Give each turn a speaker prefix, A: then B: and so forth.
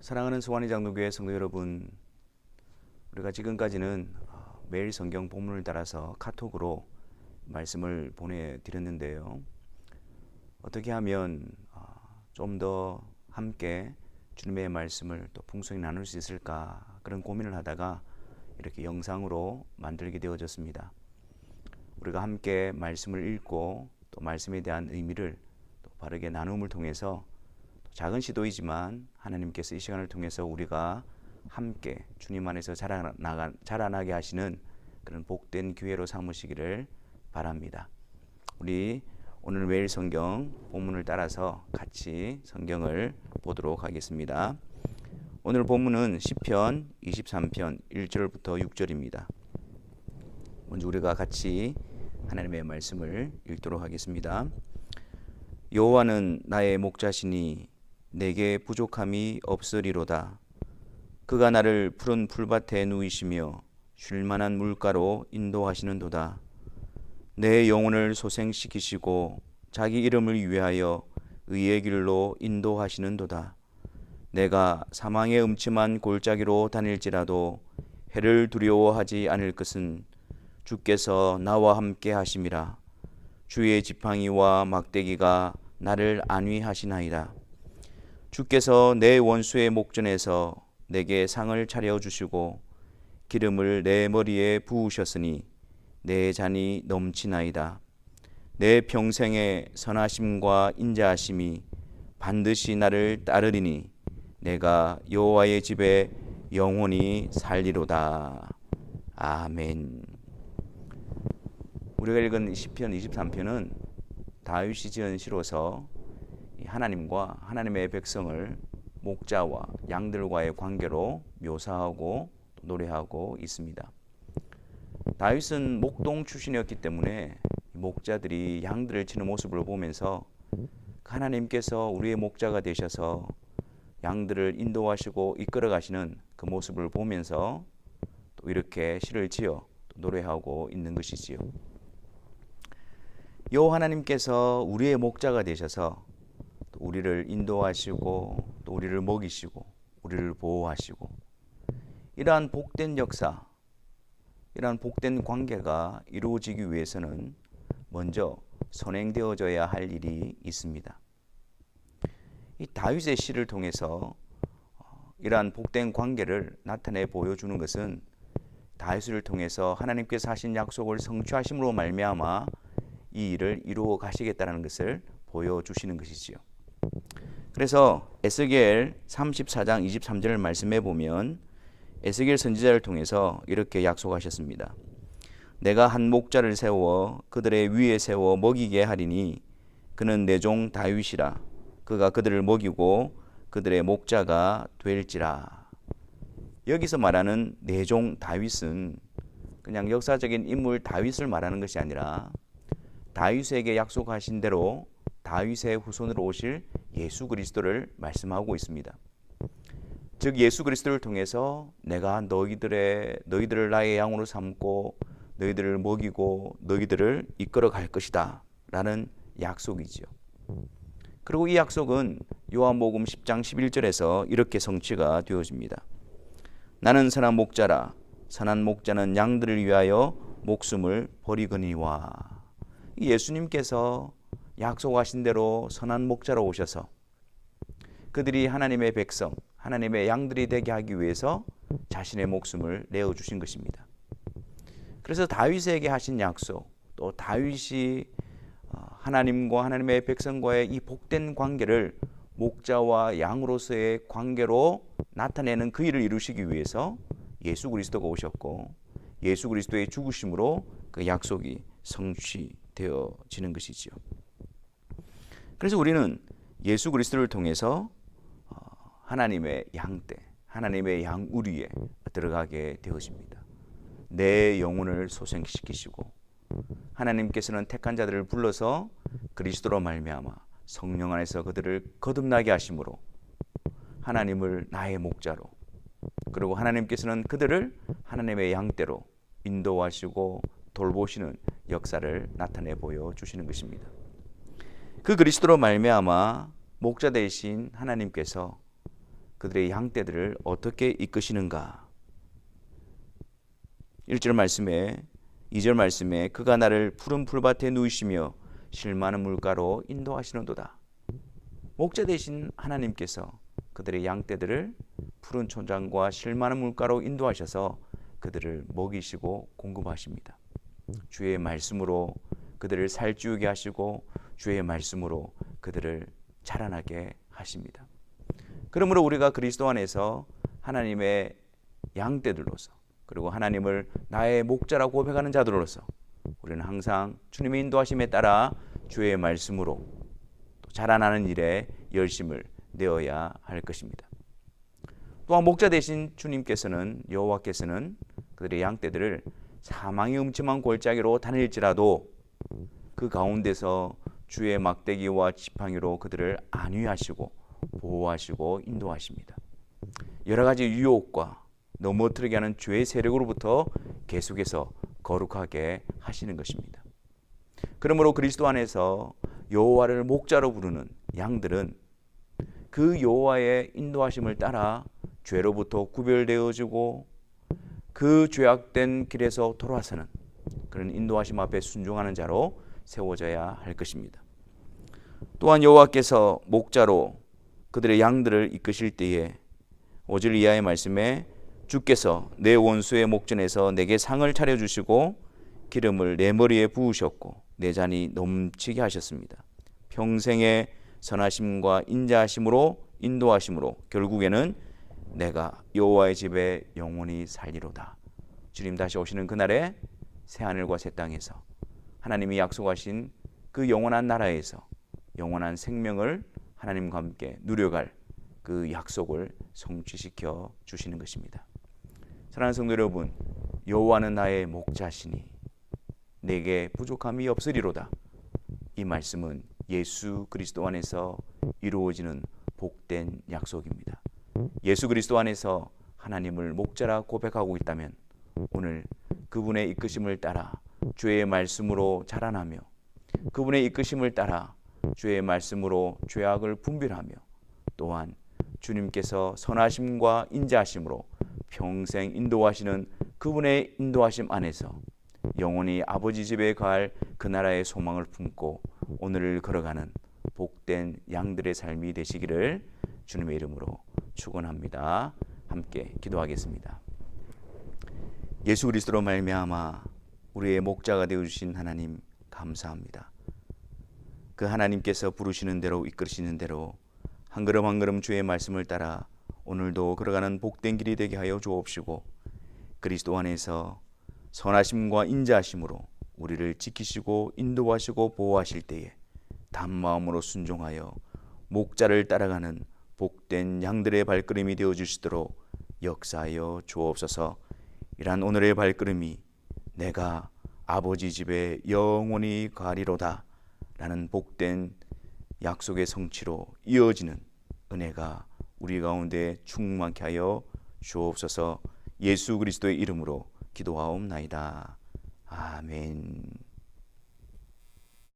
A: 사랑하는 소환이 장로교회 성도 여러분, 우리가 지금까지는 어, 매일 성경 본문을 따라서 카톡으로 말씀을 보내드렸는데요. 어떻게 하면 어, 좀더 함께 주님의 말씀을 또 풍성히 나눌 수 있을까 그런 고민을 하다가 이렇게 영상으로 만들게 되어졌습니다. 우리가 함께 말씀을 읽고 또 말씀에 대한 의미를 또 바르게 나눔을 통해서 작은 시도이지만 하나님께서 이 시간을 통해서 우리가 함께 주님 안에서 자라나가, 자라나게 하시는 그런 복된 기회로 삼으시기를 바랍니다. 우리 오늘 매일 성경 본문을 따라서 같이 성경을 보도록 하겠습니다. 오늘 본문은 시편 23편 1절부터 6절입니다. 먼저 우리가 같이 하나님의 말씀을 읽도록 하겠습니다. 여호와는 나의 목자시니 내게 부족함이 없으리로다. 그가 나를 푸른 풀밭에 누이시며 쉴만한 물가로 인도하시는도다. 내 영혼을 소생시키시고 자기 이름을 위하여 의의 길로 인도하시는도다. 내가 사망의 음침한 골짜기로 다닐지라도 해를 두려워하지 않을 것은 주께서 나와 함께 하심이라. 주의 지팡이와 막대기가 나를 안위하시나이다. 주께서 내 원수의 목전에서 내게 상을 차려 주시고 기름을 내 머리에 부으셨으니 내 잔이 넘치나이다. 내 평생의 선하심과 인자하심이 반드시 나를 따르리니 내가 여호와의 집에 영원히 살리로다. 아멘. 우리가 읽은 시편 23편은 다윗이 지은 시로서 하나님과 하나님의 백성을 목자와 양들과의 관계로 묘사하고 노래하고 있습니다. 다윗은 목동 출신이었기 때문에 목자들이 양들을 치는 모습을 보면서 하나님께서 우리의 목자가 되셔서 양들을 인도하시고 이끌어 가시는 그 모습을 보면서 또 이렇게 시를 지어 노래하고 있는 것이지요. 여호와 하나님께서 우리의 목자가 되셔서 우리를 인도하시고 또 우리를 먹이시고 우리를 보호하시고 이러한 복된 역사, 이러한 복된 관계가 이루어지기 위해서는 먼저 선행되어져야 할 일이 있습니다. 이 다윗의 시를 통해서 어, 이러한 복된 관계를 나타내 보여주는 것은 다윗을 통해서 하나님께서 하신 약속을 성취하심으로 말미암아 이 일을 이루어 가시겠다는 것을 보여주시는 것이지요. 그래서 에스겔 34장 23절을 말씀해 보면 에스겔 선지자를 통해서 이렇게 약속하셨습니다. 내가 한 목자를 세워 그들의 위에 세워 먹이게 하리니 그는 내 종 다윗이라 그가 그들을 먹이고 그들의 목자가 될지라. 여기서 말하는 내 종 다윗은 그냥 역사적인 인물 다윗을 말하는 것이 아니라 다윗에게 약속하신 대로 다윗의 후손으로 오실 예수 그리스도를 말씀하고 있습니다. 즉 예수 그리스도를 통해서 내가 너희들의 너희들을 나의 양으로 삼고 너희들을 먹이고 너희들을 이끌어 갈 것이다라는 약속이지요. 그리고 이 약속은 요한복음 10장 11절에서 이렇게 성취가 되어집니다. 나는 선한 목자라 선한 목자는 양들을 위하여 목숨을 버리거니와 예수님께서 약속하신 대로 선한 목자로 오셔서 그들이 하나님의 백성, 하나님의 양들이 되게 하기 위해서 자신의 목숨을 내어 주신 것입니다. 그래서 다윗에게 하신 약속, 또 다윗이 어, 하나님과 하나님의 백성과의 이 복된 관계를 목자와 양으로서의 관계로 나타내는 그 일을 이루시기 위해서 예수 그리스도가 오셨고 예수 그리스도의 죽으심으로 그 약속이 성취되어지는 것이지요. 그래서 우리는 예수 그리스도를 통해서 어, 하나님의 양떼, 하나님의 양우리에 들어가게 되어집니다. 내 영혼을 소생시키시고 하나님께서는 택한 자들을 불러서 그리스도로 말미암아 성령 안에서 그들을 거듭나게 하심으로 하나님을 나의 목자로 그리고 하나님께서는 그들을 하나님의 양떼로 인도하시고 돌보시는 역사를 나타내 보여 주시는 것입니다. 그 그리스도로 말미암아 목자 대신 하나님께서 그들의 양떼들을 어떻게 이끄시는가? 1절 말씀에 2절 말씀에 그가 나를 푸른 풀밭에 누이시며 실만한 물가로 인도하시는도다. 목자 되신 하나님께서 그들의 양떼들을 푸른 초장과 실만한 물가로 인도하셔서 그들을 먹이시고 공급하십니다. 주의 말씀으로 그들을 살찌우게 하시고 주의 말씀으로 그들을 자라나게 하십니다. 그러므로 우리가 그리스도 안에서 하나님의 양떼들로서 그리고 하나님을 나의 목자라고 고백하는 자들로서 우리는 항상 주님의 인도하심에 따라 주의 말씀으로 또 자라나는 일에 열심을 내어야 할 것입니다. 또한 목자 대신 주님께서는 여호와께서는 그들의 양떼들을 사망의 음침한 골짜기로 다닐지라도 그 가운데서 주의 막대기와 지팡이로 그들을 안위하시고 보호하시고 인도하십니다. 여러 가지 유혹과 넘어뜨리게 하는 죄의 세력으로부터 계속해서 거룩하게 하시는 것입니다. 그러므로 그리스도 안에서 여호와를 목자로 부르는 양들은 그 여호와의 인도하심을 따라 죄로부터 구별되어지고 그 죄악된 길에서 돌아서는 그런 인도하심 앞에 순종하는 자로 세워져야 할 것입니다. 또한 여호와께서 목자로 그들의 양들을 이끄실 때에 5절 이하의 말씀에 주께서 내 원수의 목전에서 내게 상을 차려 주시고 기름을 내 머리에 부으셨고 내 잔이 넘치게 하셨습니다. 평생의 선하심과 인자하심으로 인도하심으로 결국에는 내가 여호와의 집에 영원히 살리로다. 주님 다시 오시는 그날에 새 하늘과 새 땅에서 하나님이 약속하신 그 영원한 나라에서 영원한 생명을 하나님과 함께 누려갈 그 약속을 성취시켜 주시는 것입니다. 사랑하는 성도 여러분, 여호와는 나의 목자시니 내게 부족함이 없으리로다. 이 말씀은 예수 그리스도 안에서 이루어지는 복된 약속입니다. 예수 그리스도 안에서 하나님을 목자라 고백하고 있다면 오늘 그분의 이끄심을 따라 주의 말씀으로 자라나며 그분의 이끄심을 따라 주의 말씀으로 죄악을 분별하며 또한 주님께서 선하심과 인자하심으로 평생 인도하시는 그분의 인도하심 안에서 영원히 아버지 집에 갈 그 나라의 소망을 품고 오늘을 걸어가는 복된 양들의 삶이 되시기를 주님의 이름으로 축원합니다. 함께 기도하겠습니다. 예수 그리스도로 말미암아 우리의 목자가 되어 주신 하나님 감사합니다. 그 하나님께서 부르시는 대로 이끌으시는 대로 한 걸음 한 걸음 주의 말씀을 따라 오늘도 걸어가는 복된 길이 되게 하여 주옵시고 그리스도 안에서 선하심과 인자하심으로 우리를 지키시고 인도하시고 보호하실 때에 단 마음으로 순종하여 목자를 따라가는 복된 양들의 발걸음이 되어 주시도록 역사하여 주옵소서. 이란 오늘의 발걸음이 내가 아버지 집에 영원히 가리로다 라는 복된 약속의 성취로 이어지는 은혜가 우리 가운데 충만케 하여 주옵소서 예수 그리스도의 이름으로 기도하옵나이다. 아멘.